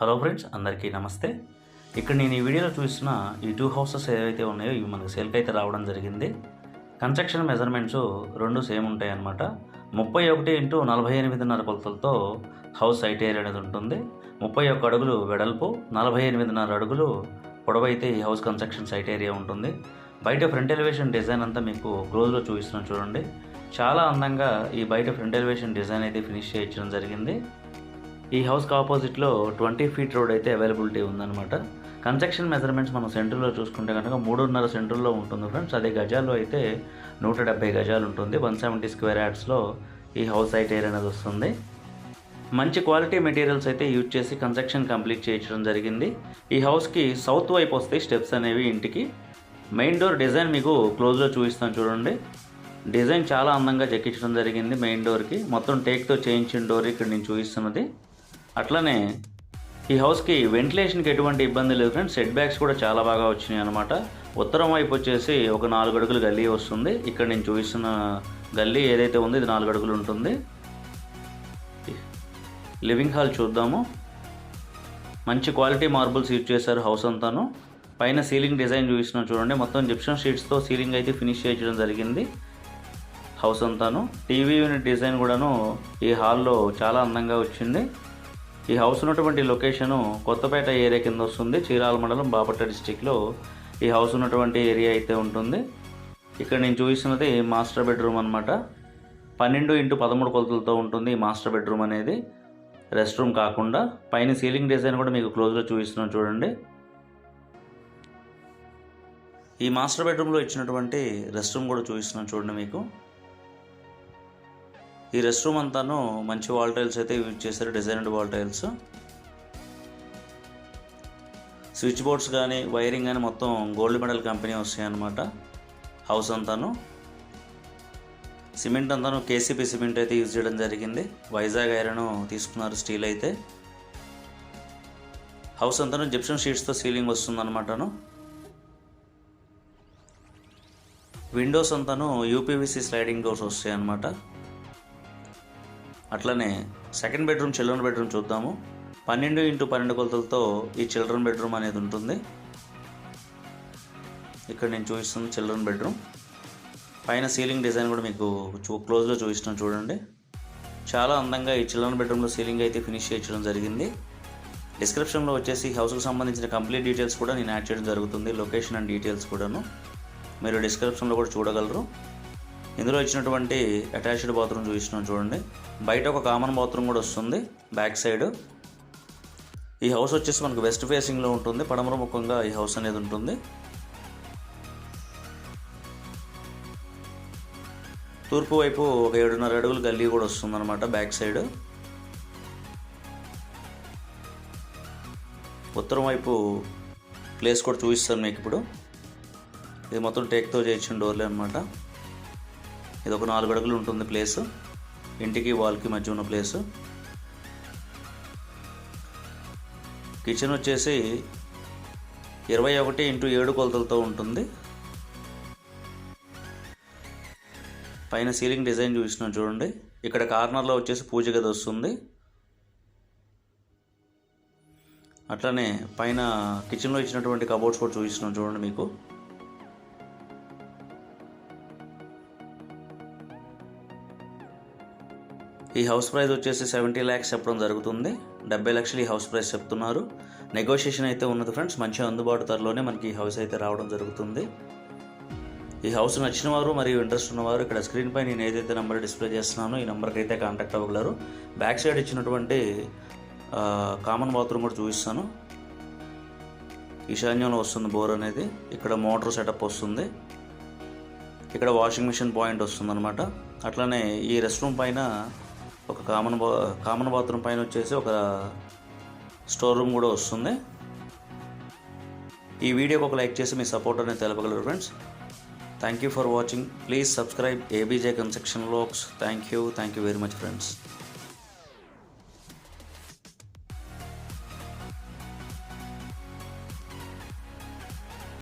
Hello friends అందరికీ నమస్తే. ఇక్కడ నేను ఈ వీడియోలో చూసిన ఈ టూ హౌసెస్ ఏవైతే ఉన్నాయో ఇవి మనకు సేల్కి అయితే రావడం జరిగింది. కన్స్ట్రక్షన్ మెజర్మెంట్స్ రెండు సేమ్ ఉంటాయి అన్నమాట. ముప్పై ఒకటి ఇంటూ నలభై ఎనిమిదిన్నర కొలతలతో హౌస్ సైట్ ఏరియా అనేది ఉంటుంది. ముప్పై ఒక్క అడుగులు వెడల్పు నలభై ఎనిమిదిన్నర అడుగులు పొడవైతే ఈ హౌస్ కన్స్ట్రక్షన్ సైట్ ఏరియా ఉంటుంది. బయట ఫ్రంట్ ఎలివేషన్ డిజైన్ అంతా మీకు క్లోజ్లో చూపిస్తున్నాను చూడండి. చాలా అందంగా ఈ బయట ఫ్రంట్ ఎలివేషన్ డిజైన్ అయితే ఫినిష్ చేయించడం జరిగింది. ఈ హౌస్కి ఆపోజిట్లో ట్వంటీ ఫీట్ రోడ్ అయితే అవైలబిలిటీ ఉందన్నమాట. కన్స్ట్రక్షన్ మెజర్మెంట్స్ మనం సెంటర్లో చూసుకుంటే కనుక మూడున్నర సెంటర్లో ఉంటుంది ఫ్రెండ్స్. అదే గజాల్లో అయితే నూట డెబ్బై గజాలు ఉంటుంది. వన్ సెవెంటీ స్క్వేర్ యార్డ్స్లో ఈ హౌస్ సైట్ ఏరియా అనేది వస్తుంది. మంచి క్వాలిటీ మెటీరియల్స్ అయితే యూజ్ చేసి కన్స్ట్రక్షన్ కంప్లీట్ చేయించడం జరిగింది. ఈ హౌస్కి సౌత్ వైపు వస్తాయి స్టెప్స్ అనేవి ఇంటికి. మెయిన్ డోర్ డిజైన్ మీకు క్లోజ్లో చూపిస్తాను చూడండి. డిజైన్ చాలా అందంగా చెక్కించడం జరిగింది మెయిన్ డోర్కి మొత్తం టేక్తో చేయించిన డోర్ ఇక్కడ నేను చూపిస్తున్నది. అట్లనే ఈ హౌస్కి వెంటిలేషన్కి ఎటువంటి ఇబ్బంది లేదు ఫ్రెండ్స్. సెట్ బ్యాక్స్ కూడా చాలా బాగా వచ్చినాయి అనమాట ఉత్తరం వైపు వచ్చేసి ఒక నాలుగు అడుగులు గల్లీ వస్తుంది. ఇక్కడ నేను చూపిస్తున్న గల్లీ ఏదైతే ఉందో ఇది నాలుగు అడుగులు ఉంటుంది. లివింగ్ హాల్ చూద్దాము. మంచి క్వాలిటీ మార్బుల్స్ యూజ్ చేశారు హౌస్ అంతాను. పైన సీలింగ్ డిజైన్ చూపిస్తున్నాం చూడండి. మొత్తం జిప్షన్ షీట్స్తో సీలింగ్ అయితే ఫినిష్ చేయడం జరిగింది హౌస్ అంతాను. టీవీ యూనిట్ డిజైన్ కూడాను ఈ హాల్లో చాలా అందంగా వచ్చింది. ఈ హౌస్ ఉన్నటువంటి లొకేషను కొత్తపేట ఏరియా కింద వస్తుంది. చీరాల మండలం బాపట్ల డిస్టిక్లో ఈ హౌస్ ఉన్నటువంటి ఏరియా అయితే ఉంటుంది. ఇక్కడ నేను చూపిస్తున్నది మాస్టర్ బెడ్రూమ్ అనమాట పన్నెండు ఇంటూ పదమూడు కొలతలతో ఉంటుంది ఈ మాస్టర్ బెడ్రూమ్ అనేది. రెస్ట్ రూమ్ కాకుండా పైన సీలింగ్ డిజైన్ కూడా మీకు క్లోజ్లో చూపిస్తున్నాను చూడండి. ఈ మాస్టర్ బెడ్రూమ్లో ఇచ్చినటువంటి రెస్ట్ రూమ్ కూడా చూపిస్తున్నాను చూడండి మీకు. ఈ రెస్ట్ రూమ్ అంతాను మంచి వాల్ టైల్స్ అయితే యూజ్ చేశారు designer wall tiles switch boards కానీ వైరింగ్ కానీ మొత్తం గోల్డ్ మెడల్ కంపెనీ వస్తాయన్నమాట. హౌస్ అంతాను. సిమెంట్ అంతాను కేసీపీ సిమెంట్ అయితే యూజ్ చేయడం జరిగింది. వైజాగ్ ఐరన్ తీసుకున్నారు స్టీల్ అయితే. హౌస్ అంతాను జిప్షన్ షీట్స్తో సీలింగ్ వస్తుంది అనమాటను విండోస్ అంతాను యూపీవీసీ స్లైడింగ్ డోర్స్ వస్తాయి అన్నమాట అట్లనే సెకండ్ బెడ్రూమ్ చిల్డ్రన్ బెడ్రూమ్ చూద్దాము. పన్నెండు ఇంటూ పన్నెండు కొలతలతో ఈ చిల్డ్రన్ బెడ్రూమ్ అనేది ఉంటుంది. ఇక్కడ నేను చూపిస్తుంది చిల్డ్రన్ బెడ్రూమ్. పైన సీలింగ్ డిజైన్ కూడా మీకు చూ క్లోజ్లో చూపిస్తున్నాను చూడండి. చాలా అందంగా ఈ చిల్డ్రన్ బెడ్రూమ్లో సీలింగ్ అయితే ఫినిష్ చేయించడం జరిగింది. డిస్క్రిప్షన్లో వచ్చేసి హౌస్కి సంబంధించిన కంప్లీట్ డీటెయిల్స్ కూడా నేను యాడ్ చేయడం జరుగుతుంది లొకేషన్ అండ్ డీటెయిల్స్ కూడాను. మీరు డిస్క్రిప్షన్లో కూడా చూడగలరు. ఇందులో ఇచ్చినటువంటి అటాచ్డ్ బాత్రూమ్ చూపిస్తున్నాం చూడండి. బయట ఒక కామన్ బాత్రూమ్ కూడా వస్తుంది బ్యాక్ సైడ్. ఈ హౌస్ వచ్చేసి మనకు వెస్ట్ ఫేసింగ్లో ఉంటుంది పడమర ముఖంగా ఈ హౌస్ అనేది ఉంటుంది. తూర్పు వైపు ఒక ఏడున్నర అడుగులు గల్లీ కూడా వస్తుందన్నమాట బ్యాక్ సైడ్. ఉత్తరం వైపు ప్లేస్ కూడా చూపిస్తాను మీకు ఇప్పుడు. ఇది మొత్తం టేక్తో చేయించిన డోర్లే అనమాట ఇది ఒక నాలుగు అడుగులు ఉంటుంది ప్లేస్ ఇంటికి వాల్కి మధ్య ఉన్న ప్లేస్ కిచెన్ వచ్చేసి ఇరవై ఒకటి ఇంటూ ఏడు కొలతలతో ఉంటుంది. పైన సీలింగ్ డిజైన్ చూపిస్తున్నాం చూడండి. ఇక్కడ కార్నర్లో వచ్చేసి పూజ గది వస్తుంది. అట్లనే పైన కిచెన్లో ఇచ్చినటువంటి కబోర్డ్స్ కూడా చూపిస్తున్నాం చూడండి మీకు. ఈ హౌస్ ప్రైస్ వచ్చేసి సెవెంటీ ల్యాక్స్ చెప్పడం జరుగుతుంది. డెబ్బై లక్షలు ఈ హౌస్ ప్రైస్ చెప్తున్నారు. నెగోషియేషన్ అయితే ఉన్నది ఫ్రెండ్స్ మంచి అందుబాటు ధరలోనే మనకి ఈ హౌస్ అయితే రావడం జరుగుతుంది. ఈ హౌస్ నచ్చిన వారు మరియు ఇంట్రెస్ట్ ఉన్నవారు ఇక్కడ స్క్రీన్ పై నేను ఏదైతే నెంబర్ డిస్ప్లే చేస్తున్నానో ఈ నెంబర్కి అయితే కాంటాక్ట్ అవ్వగలరు. బ్యాక్ సైడ్ ఇచ్చినటువంటి కామన్ బాత్రూమ్ కూడా చూపిస్తాను. ఈశాన్యంలో వస్తుంది బోర్ అనేది. ఇక్కడ మోటార్ సెటప్ వస్తుంది. ఇక్కడ వాషింగ్ మిషన్ పాయింట్ వస్తుంది అనమాట అట్లనే ఈ రెస్ట్ రూమ్ పైన ఒక కామన్ బా కామన్ బాత్రూమ్ పైన వచ్చేసి ఒక స్టోర్ రూమ్ కూడా వస్తుంది. ఈ వీడియోకి ఒక లైక్ చేసి మీ సపోర్ట్ అనేది తెలపగలరు friends. Thank you for watching please subscribe ABJ construction లోక్స్ thank you thank you very much friends